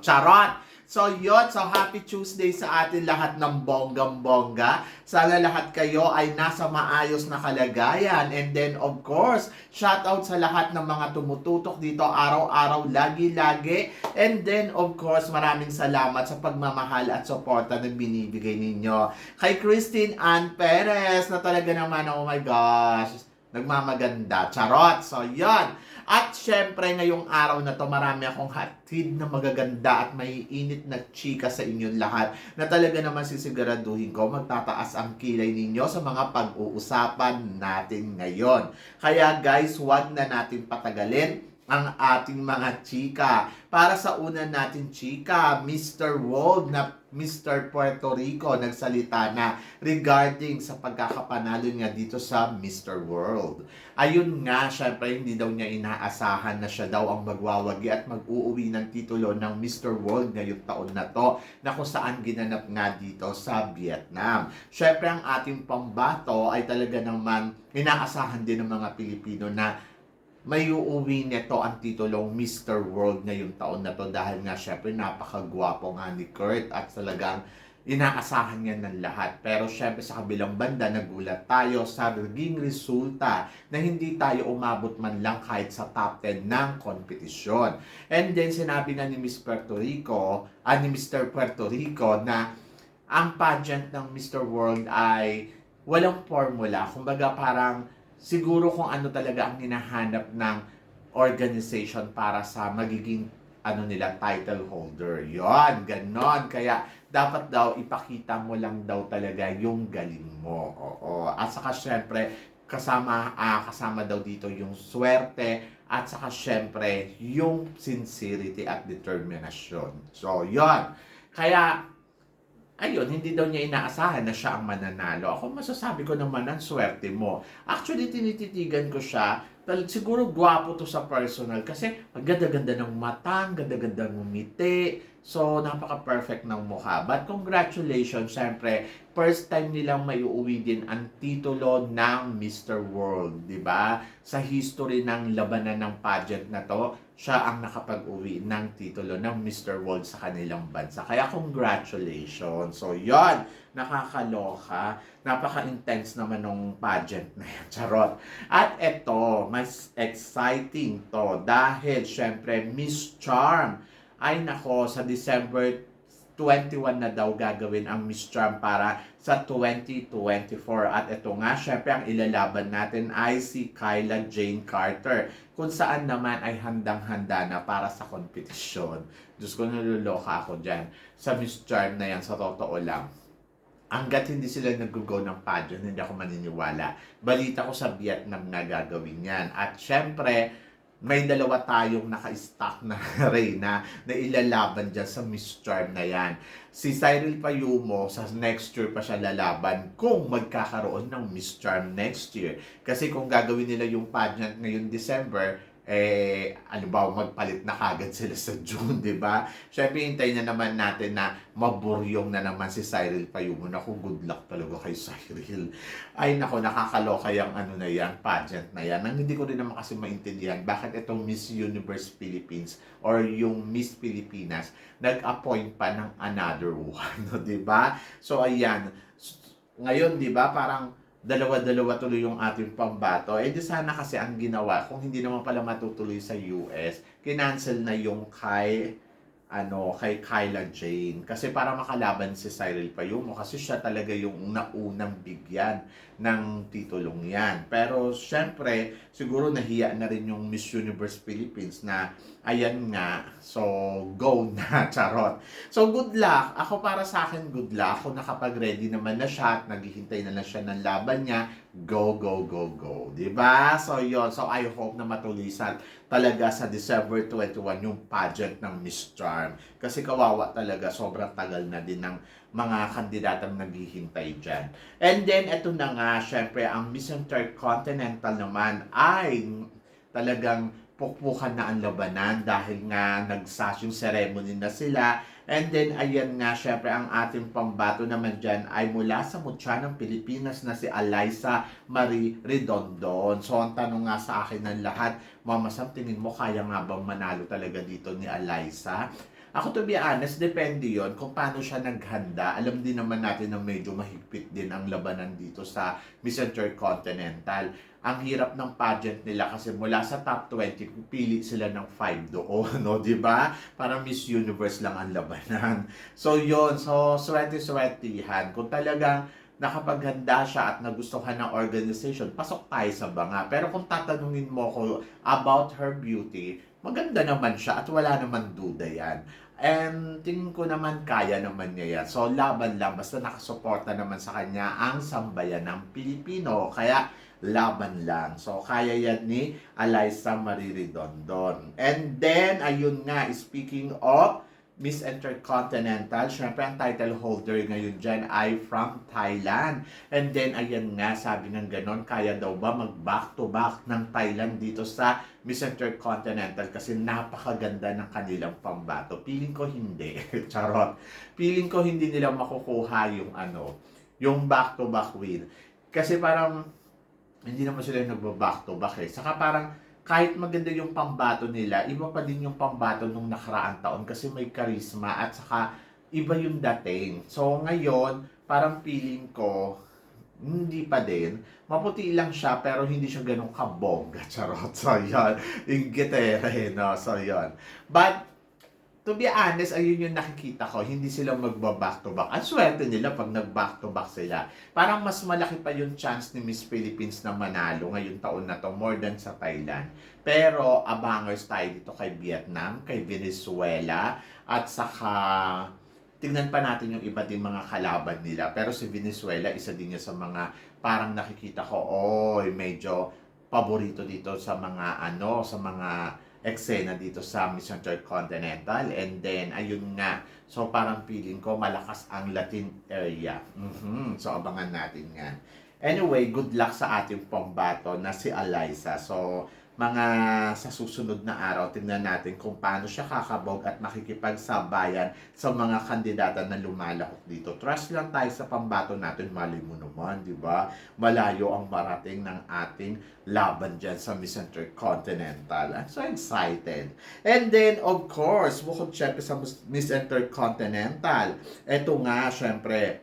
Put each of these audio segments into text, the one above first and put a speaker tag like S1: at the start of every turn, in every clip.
S1: Charot! So yun, so happy Tuesday sa atin lahat ng bonggang-bongga. Sana lahat kayo ay nasa maayos na kalagayan. And then of course, shout out sa lahat ng mga tumututok dito araw-araw, lagi-lagi. And then of course, maraming salamat sa pagmamahal at suporta na binibigay ninyo. Kay Christine Ann Perez na talaga naman, oh my gosh, nagmamaganda. Charot! So yun. At syempre, ngayong araw na to, marami akong hatid na magaganda at may init na chika sa inyong lahat na talaga naman sisiguraduhin ko magtataas ang kilay ninyo sa mga pag-uusapan natin ngayon. Kaya guys, huwag na natin patagalin ang ating mga chika. Para sa una natin chika, Mr. World na Mr. Puerto Rico nagsalita na regarding sa pagkakapanalo niya dito sa Mr. World. Ayun nga, syempre hindi daw niya inaasahan na siya daw ang magwawagi at mag-uuwi ng titulo ng Mr. World ngayong taon na to na kung saan ginanap nga dito sa Vietnam. Syempre ang ating pambato ay talaga naman inaasahan din ng mga Pilipino na may uuwi nito ang titulong Mr. World ngayong taon na to dahil nga syempre napakagwapo nga ni Kurt at talagang inaasahan niya ng lahat. Pero syempre sa kabilang banda, nagulat tayo sa naging resulta na hindi tayo umabot man lang kahit sa top 10 ng kompetisyon. And then sinabi na ni Miss Puerto Rico, ah, ni Mr. Puerto Rico na ang pageant ng Mr. World ay walang formula. Kumbaga parang siguro kung ano talaga ang hinahanap ng organization para sa magiging ano nila title holder. Yon, ganon. Kaya dapat daw ipakita mo lang daw talaga yung galing mo. Oo. At saka syempre kasama ah, kasama daw dito yung swerte at saka syempre yung sincerity at determination. So, yon. Kaya ayun, hindi daw niya inaasahan na siya ang mananalo. Ako masasabi ko naman ang swerte mo. Actually, tinititigan ko siya. Tal siguro gwapo to sa personal kasi ang ganda-ganda ng mata, ang ganda-ganda ng ngiti. So, napaka-perfect ng mukha. But congratulations, syempre, first time nilang may uuwi din ang titulo ng Mr. World, di ba? Sa history ng labanan ng pageant na to, siya ang nakapag-uwi ng titulo ng Mr. World sa kanilang bansa. Kaya congratulations. So, yon nakakaloka. Napaka-intense naman ng pageant na yan. Charot. At eto, mas exciting to dahil syempre Miss Charm ay nako sa December 21 na daw gagawin ang Miss Charm para sa 2024. At ito nga, syempre ang ilalaban natin ay si Kyla Jane Carter. Kung saan naman ay handang-handa na para sa kompetisyon. Diyos ko, naluloka ako dyan. Sa Miss Charm na yan, sa totoo lang. Hanggat hindi sila nag-go ng pageant, hindi ako maniniwala. Balita ko sa Vietnam na gagawin yan. At syempre, may dalawa tayong naka-stock na reyna na ilalaban dyan sa Miss Charm na yan. Si Cyril Payumo, sa next year pa siya lalaban kung magkakaroon ng Miss Charm next year. Kasi kung gagawin nila yung pageant ngayon December, eh, ano ba, magpalit na kagad sila sa June, di ba? Siyempre, hintayin na naman natin na maburyong na naman si Cyril Payumo. Naku, good luck talaga kay Cyril. Ay, nako, nakakaloka yung ano na yan, pageant na yan. Nang hindi ko rin naman kasi maintindihan bakit itong Miss Universe Philippines or yung Miss Pilipinas nag-appoint pa ng another one, di ba? So, ayan. Ngayon, di ba, parang dalawa-dalawa tuloy yung ating pambato. Eh di sana kasi ang ginawa, kung hindi naman pala matutuloy sa US, kinancel na yung kay ano kay Kyla Jane kasi para makalaban si Cyril Payumo kasi siya talaga yung naunang bigyan ng titulong yan. Pero syempre, siguro nahiya na rin yung Miss Universe Philippines na ayan nga, so go na, charot. So good luck. Ako para sa akin good luck. Kung nakapag-ready naman na siya at naghihintay na lang siya ng laban niya, go, go, go, go. ba? So yon So I hope na matulisan talaga sa December 21 yung pageant ng Miss Charm. Kasi kawawa talaga, sobrang tagal na din ng mga kandidatang naghihintay dyan. And then, eto na nga, syempre, ang Miss Intercontinental naman ay talagang pukpukan na ang labanan dahil nga nagsashing ceremony na sila. And then, ayan nga, syempre, ang ating pambato naman dyan ay mula sa mutya ng Pilipinas na si Eliza Marie Redondon. So, ang tanong nga sa akin ng lahat, Mama Sam, tingin mo kaya nga bang manalo talaga dito ni Eliza? Ako to be honest, depende yon kung paano siya naghanda. Alam din naman natin na medyo mahigpit din ang labanan dito sa Miss Intercontinental. Ang hirap ng pageant nila kasi mula sa top 20, pili sila ng 5 doon, no? di ba? Para Miss Universe lang ang labanan. So yon so swerte-swertihan. Kung talagang nakapaghanda siya at nagustuhan ng organization, pasok tayo sa banga. Pero kung tatanungin mo ko about her beauty, maganda naman siya at wala naman duda yan. And tingin ko naman kaya naman niya yan. So laban lang, basta nakasuporta naman sa kanya ang sambayan ng Pilipino. Kaya laban lang. So kaya yan ni Eliza Marie Redondon. And then, ayun nga, speaking of Miss Intercontinental. Siyempre, ang title holder ngayon dyan ay from Thailand. And then, ayan nga, sabi ng ganon, kaya daw ba mag-back to back ng Thailand dito sa Miss Intercontinental kasi napakaganda ng kanilang pambato. Feeling ko hindi. Charot. Feeling ko hindi nila makukuha yung ano, yung back to back win. Kasi parang, hindi naman sila yung nagba-back to back eh. Saka parang, kahit maganda yung pambato nila, iba pa din yung pambato nung nakaraang taon kasi may charisma at saka iba yung dating. So ngayon, parang feeling ko, hindi pa din. Maputi lang siya pero hindi siya ganun kabongga. Charot. So yun. Yung gitere, no? So yun. But, to be honest, ayun yung nakikita ko. Hindi sila magba-back to back. Ang swerte nila pag nag-back to back sila. Parang mas malaki pa yung chance ni Miss Philippines na manalo ngayong taon na to more than sa Thailand. Pero abangers tayo dito kay Vietnam, kay Venezuela, at saka tingnan pa natin yung iba din mga kalaban nila. Pero si Venezuela, isa din niya sa mga parang nakikita ko, oy, medyo paborito dito sa mga ano, sa mga eksena dito sa Miss Intercontinental. And then, ayun nga, so parang feeling ko malakas ang Latin area. Mhm, So, abangan natin yan. Anyway, good luck sa ating pambato na si Eliza. So, mga sa susunod na araw, tingnan natin kung paano siya kakabog at makikipagsabayan sa mga kandidata na lumalahok dito. Trust lang tayo sa pambato natin, mali mo naman, di ba? Malayo ang marating ng ating laban dyan sa Miss Intercontinental. I'm so excited. And then, of course, bukod syempre sa Miss Intercontinental, eto nga, syempre,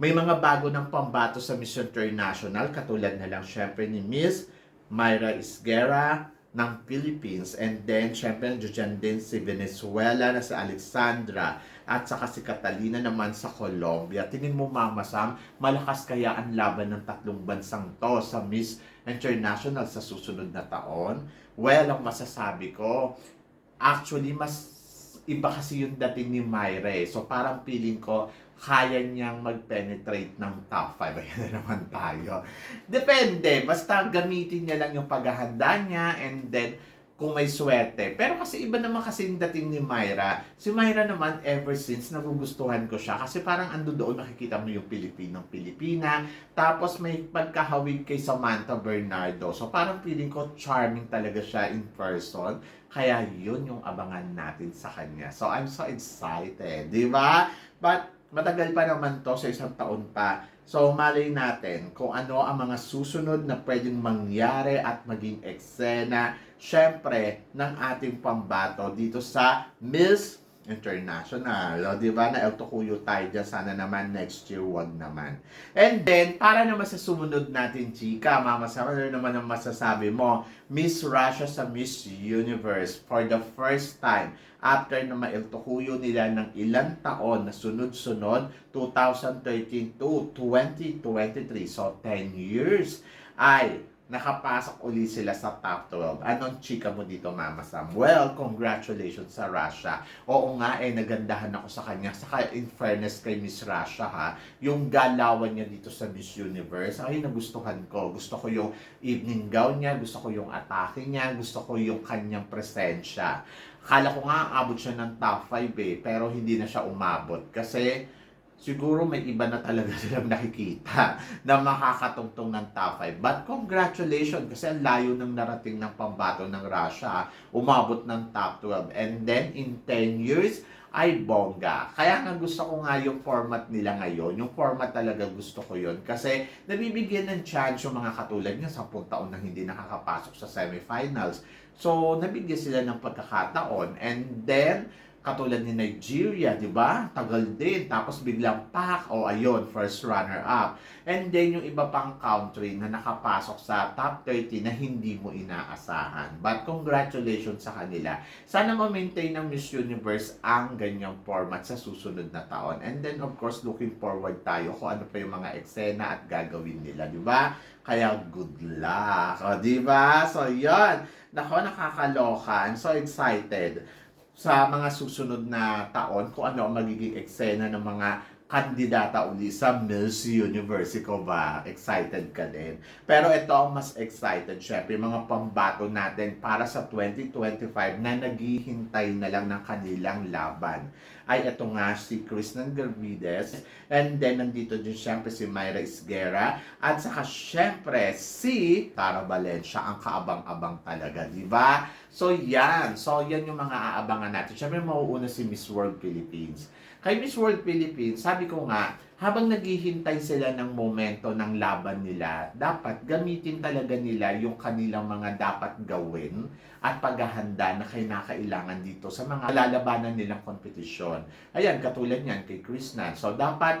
S1: may mga bago ng pambato sa Miss International, katulad na lang syempre ni Miss Myra Isguera ng Philippines. And then, syempre, nandiyan din si Venezuela na si Alexandra at saka si Catalina naman sa Colombia. Tingin mo, Mama Sam, malakas kaya ang laban ng tatlong bansang to sa Miss International sa susunod na taon? Well, ang masasabi ko, actually, mas iba kasi yung dating ni Myra eh. So, parang feeling ko, kaya niyang mag-penetrate ng top 5. Ayan na naman tayo. Depende. Basta gamitin niya lang yung paghahanda niya and then kung may swerte. Pero kasi iba naman kasi yung dating ni Myra. Si Myra naman, ever since, nagugustuhan ko siya. Kasi parang ando doon, nakikita mo yung Pilipinong Pilipina. Tapos may pagkahawig kay Samantha Bernardo. So parang feeling ko charming talaga siya in person. Kaya yun yung abangan natin sa kanya. So I'm so excited. Di ba? But matagal pa naman to sa isang taon pa. So, malay natin kung ano ang mga susunod na pwedeng mangyari at maging eksena, syempre, ng ating pambato dito sa Miss international. O, di ba? Na El Tocuyo tayo dyan. Sana naman next year, wag naman. And then, para naman sa sumunod natin, chika, mama, sa ano naman ang masasabi mo? Miss Russia sa Miss Universe for the first time after na ma-El Tocuyo nila ng ilang taon na sunod-sunod, 2013 to 2023. So, 10 years ay nakapasok uli sila sa top 12. Anong chika mo dito, Mama Sam? Well, congratulations sa Russia. Oo nga, eh, nagandahan ako sa kanya. Saka, in fairness kay Miss Russia, ha, yung galawan niya dito sa Miss Universe, ay, nagustuhan ko. Gusto ko yung evening gown niya, gusto ko yung atake niya, gusto ko yung kanyang presensya. Kala ko nga, abot siya ng top 5 eh, pero hindi na siya umabot. Kasi, siguro may iba na talaga silang nakikita na makakatungtong ng top 5. But congratulations kasi ang layo ng narating ng pambato ng Russia. Umabot ng top 12. And then in 10 years, ay bongga. Kaya nga gusto ko nga yung format nila ngayon. Yung format talaga gusto ko yun. Kasi nabibigyan ng chance yung mga katulad niya sa taon na hindi nakakapasok sa semifinals. So, nabigyan sila ng pagkakataon. And then, katulad ni Nigeria, di ba? Tagal din. Tapos biglang pak, o oh, ayun, first runner-up. And then yung iba pang country na nakapasok sa top 30 na hindi mo inaasahan. But congratulations sa kanila. Sana ma-maintain ng Miss Universe ang ganyang format sa susunod na taon. And then of course, looking forward tayo kung ano pa yung mga eksena at gagawin nila, di ba? Kaya good luck. O, di ba? So, yun. Nako, nakakaloka. I'm so excited sa mga susunod na taon kung ano ang magiging eksena ng mga kandidata uli sa Miss Universe. Ikaw ba? Excited ka din? Pero ito ang mas excited, syempre, mga pambato natin para sa 2025 na naghihintay na lang ng kanilang laban. Ay ito nga si Kristen Gervides and then nandito din syempre si Myra Isguera at saka syempre si Tara Valencia ang kaabang-abang talaga, di ba? So yan, so yan yung mga aabangan natin. Syempre mauuna si Miss World Philippines. Kay Miss World Philippines, sabi ko nga, habang naghihintay sila ng momento ng laban nila, dapat gamitin talaga nila yung kanilang mga dapat gawin at paghahanda na kinakailangan dito sa mga lalabanan nilang kompetisyon. Ayan, katulad niyan kay Chris Nan. So, dapat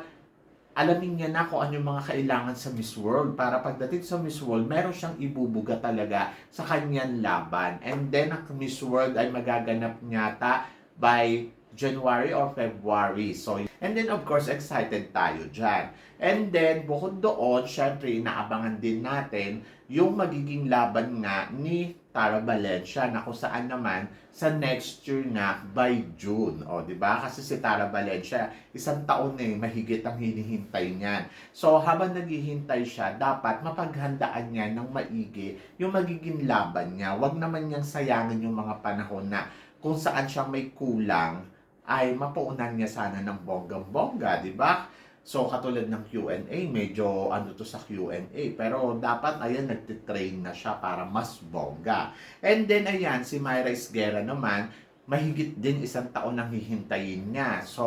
S1: alamin niya na kung ano yung mga kailangan sa Miss World para pagdating sa Miss World, meron siyang ibubuga talaga sa kanyang laban. And then, ang Miss World ay magaganap nyata by January or February. So, and then of course, excited tayo dyan. And then, bukod doon, syempre, inaabangan din natin yung magiging laban nga ni Tara Valencia na kung saan naman sa next year nga by June. O, di ba? Kasi si Tara Valencia, isang taon na eh, mahigit ang hinihintay niyan. So, habang naghihintay siya, dapat mapaghandaan niya ng maigi yung magiging laban niya. Huwag naman niyang sayangin yung mga panahon na kung saan siya may kulang ay mapaunan niya sana ng bonggang-bongga, di ba? So, katulad ng Q&A, medyo ano to sa Q&A. Pero dapat, ayan, nagtitrain na siya para mas bongga. And then, ayan, si Myra Isguera naman, mahigit din isang taon nang hihintayin niya. So,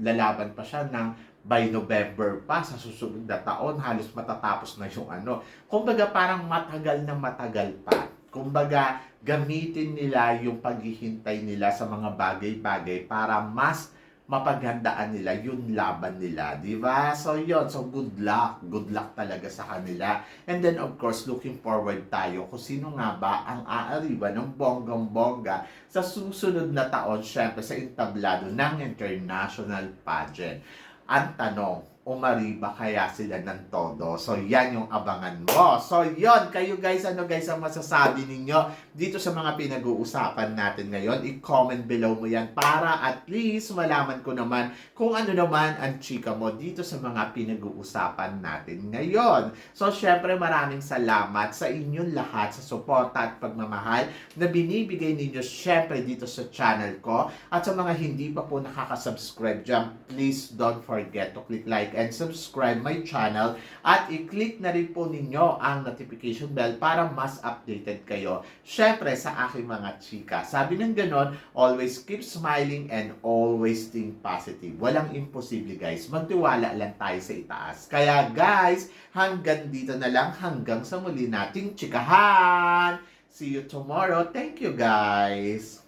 S1: lalaban pa siya ng by November pa sa susunod na taon, halos matatapos na yung ano. Kumbaga, parang matagal na matagal pa. Kumbaga, gamitin nila yung paghihintay nila sa mga bagay-bagay para mas mapaghandaan nila yung laban nila, di ba? So, yon So, good luck. Good luck talaga sa kanila. And then, of course, looking forward tayo kung sino nga ba ang aariba ng bonggang-bongga sa susunod na taon, syempre, sa entablado ng international pageant. Ang tanong, umariba kaya sila ng todo. So, yan yung abangan mo. So, yon Kayo guys, ano guys ang masasabi ninyo dito sa mga pinag-uusapan natin ngayon? I-comment below mo yan para at least malaman ko naman kung ano naman ang chika mo dito sa mga pinag-uusapan natin ngayon. So, syempre maraming salamat sa inyong lahat sa suporta at pagmamahal na binibigay ninyo syempre dito sa channel ko. At sa mga hindi pa po nakaka-subscribe dyan, please don't forget to click like and subscribe my channel at i-click na rin po ninyo ang notification bell para mas updated kayo. Syempre sa aking mga chika, sabi ng ganon, always keep smiling and always think positive. Walang imposible guys, magtiwala lang tayo sa itaas. Kaya guys, hanggang dito na lang, hanggang sa muli nating chikahan! See you tomorrow. Thank you guys!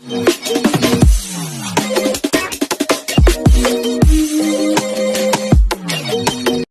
S1: Thank you.